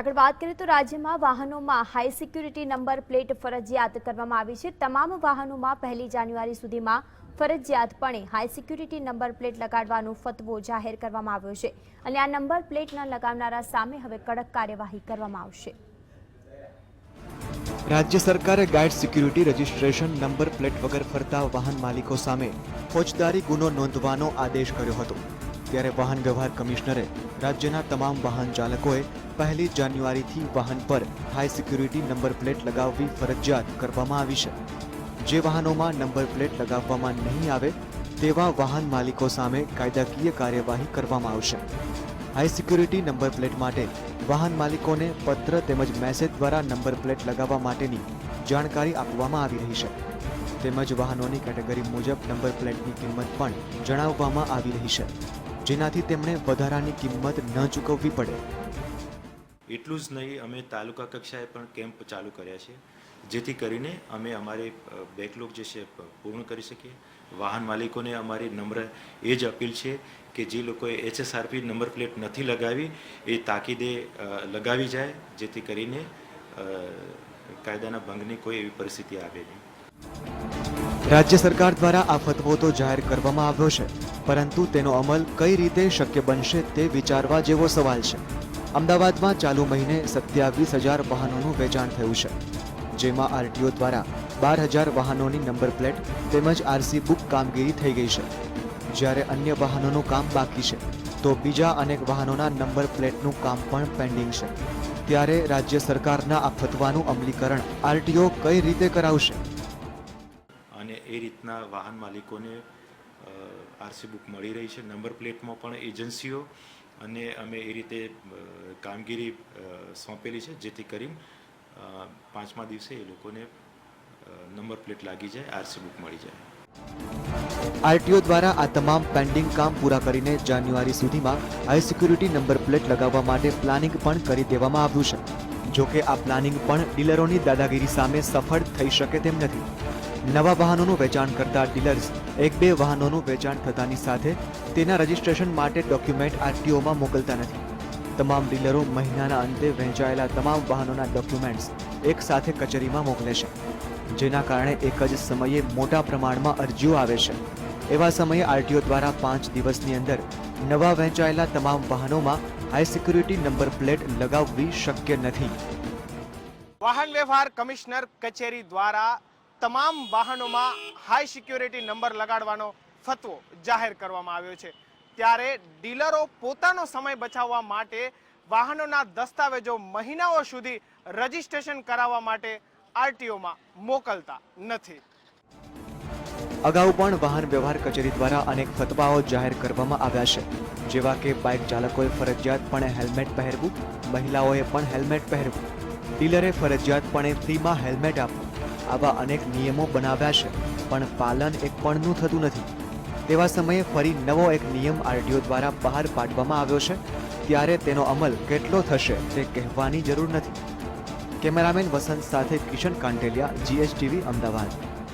આગળ વાત કરીએ તો રાજ્યમાં વાહનોમાં હાઈ સિક્યુરિટી નંબર પ્લેટ ફરજિયાત કરવામાં આવી છે. તમામ વાહનોમાં પહેલી જાન્યુઆરી સુધીમાં ફરજિયાતપણે હાઈ સિક્યુરિટી નંબર પ્લેટ લગાડવાનો ફતવો જાહેર કરવામાં આવ્યો છે અને આ નંબર પ્લેટ ન લગાવનારા સામે હવે કડક કાર્યવાહી કરવામાં આવશે. રાજ્ય સરકારે guide security registration number plate વગર ફરતા વાહન માલિકો સામે ફોજદારી ગુનો નોંધવાનો આદેશ કર્યો હતો. ત્યારે વાહન વ્યવહાર કમિશનરે રાજ્યના તમામ વાહન ચાલકોએ પહેલી જાન્યુઆરીથી વાહન પર હાઈ સિક્યુરિટી નંબર પ્લેટ લગાવવી ફરજિયાત કરવામાં આવી છે. જે વાહનોમાં નંબર પ્લેટ લગાવવામાં નહીં આવે, તેવા વાહન માલિકો સામે કાયદાકીય કાર્યવાહી કરવામાં આવશે. હાઈ સિક્યુરિટી નંબર પ્લેટ માટે વાહન માલિકોને પત્ર તેમજ મેસેજ દ્વારા નંબર પ્લેટ લગાવવા માટેની જાણકારી આપવામાં આવી રહી છે. તેમજ વાહનોની કેટેગરી મુજબ નંબર પ્લેટની કિંમત પણ જણાવવામાં આવી રહી છે. જેનાથી તેમણે વધારાની કિંમત ન ચૂકવવી પડે. એટલું જ નહીં, અમે તાલુકા કક્ષાએ પણ કેમ્પ ચાલુ કર્યા છે, જેથી કરીને અમે અમારે બેકલોગ જે છે પૂર્ણ કરી શકીએ. વાહન માલિકોને અમારી નમ્ર એ જ અપીલ છે કે જે લોકોએ એચએસઆરપી નંબર પ્લેટ નથી લગાવી, એ તાકીદે લગાવી જાય, જેથી કરીને કાયદાના ભંગની કોઈ એવી પરિસ્થિતિ આવે નહીં. રાજ્ય સરકાર દ્વારા આ ફતવો તો જાહેર કરવામાં આવ્યો છે, પરંતુ તેનો અમલ કઈ રીતે શક્ય બનશે તે વિચારવા જેવો સવાલ છે. અમદાવાદમાં ચાલુ મહિને સત્યાવીસ હજાર વાહનોનું વેચાણ થયું છે, જેમાં આરટીઓ દ્વારા બાર હજાર વાહનોની નંબર પ્લેટ તેમજ આરસી બુક કામગીરી થઈ ગઈ છે. જ્યારે અન્ય વાહનોનું કામ બાકી છે, તો બીજા અનેક વાહનોના નંબર પ્લેટનું કામ પણ પેન્ડિંગ છે. ત્યારે રાજ્ય સરકારના આ ફતવાનું અમલીકરણ આરટીઓ કઈ રીતે કરાવશે? એ રીતના વાહન માલિકોને આરસી બુક મળી રહી છે. નંબર પ્લેટમાં પણ એજન્સીઓ અને અમે એ રીતે કામગીરી સોંપેલી છે, જેથી કરી પાંચમા દિવસે એ લોકોને નંબર પ્લેટ લાગી જાય, આરસી બુક મળી જાય. આરટીઓ દ્વારા આ તમામ પેન્ડિંગ કામ પૂરા કરીને જાન્યુઆરી સુધીમાં હાઈ સિક્યુરિટી નંબર પ્લેટ લગાવવા માટે પ્લાનિંગ પણ કરી દેવામાં આવ્યું છે. જોકે આ પ્લાનિંગ પણ ડીલરોની દાદાગીરી સામે સફળ થઈ શકે તેમ નથી. નવા વાહનોનું વેચાણ કરતા ડીલર્સ એક બે વાહનોનું વેચાણ થતાની સાથે તેના રજિસ્ટ્રેશન માટે ડોક્યુમેન્ટ આરટીઓમાં મોકલતા નથી. તમામ ડીલરો મહિનાના અંતે વહેંચાયેલા તમામ વાહનોના ડોક્યુમેન્ટ્સ એક સાથે કચેરીમાં મોકલે છે, જેના કારણે એક જ સમયે મોટા પ્રમાણમાં અરજીઓ આવે છે. એવા સમયે આરટીઓ દ્વારા પાંચ દિવસની અંદર નવા વહેંચાયેલા તમામ વાહનોમાં હાઈ સિક્યુરિટી નંબર પ્લેટ લગાવવી શક્ય નથી. વાહન વ્યવહાર કમિશનર કચેરી દ્વારા તમામ વાહનોમાં હાઈ સિક્યોરિટી નંબર લગાડવાનો ફતવો જાહેર કરવામાં આવ્યો છે. ત્યારે ડીલરો પોતાનો સમય બચાવવા માટે વાહનોના દસ્તાવેજો મહિનાઓ સુધી રજીસ્ટ્રેશન કરાવવા માટે આરટીઓમાં મોકલતા નથી. અગાઉ પણ વાહન વ્યવહાર કચેરી દ્વારા અનેક ફતવાઓ જાહેર કરવામાં આવ્યા છે. જેવા કે બાઇક ચાલકોએ ફરજિયાતપણે હેલ્મેટ પહેરવું, મહિલાઓએ પણ હેલ્મેટ પહેરવું. ડીલરે ફરજિયાતપણે ફ્રીમાં હેલ્મેટ આપવું. આવા અનેક નિયમો બનાવ્યા છે, પણ પાલન એક પણનું થતું નથી. તેવા સમયે ફરી નવો એક નિયમ આરટીઓ દ્વારા બહાર પાડવામાં આવ્યો છે, ત્યારે તેનો અમલ કેટલો થશે તે કહેવાની જરૂર નથી. કેમેરામેન વસંત સાથે કિશન કાંટેલિયા, જીએસટીવી, અમદાવાદ.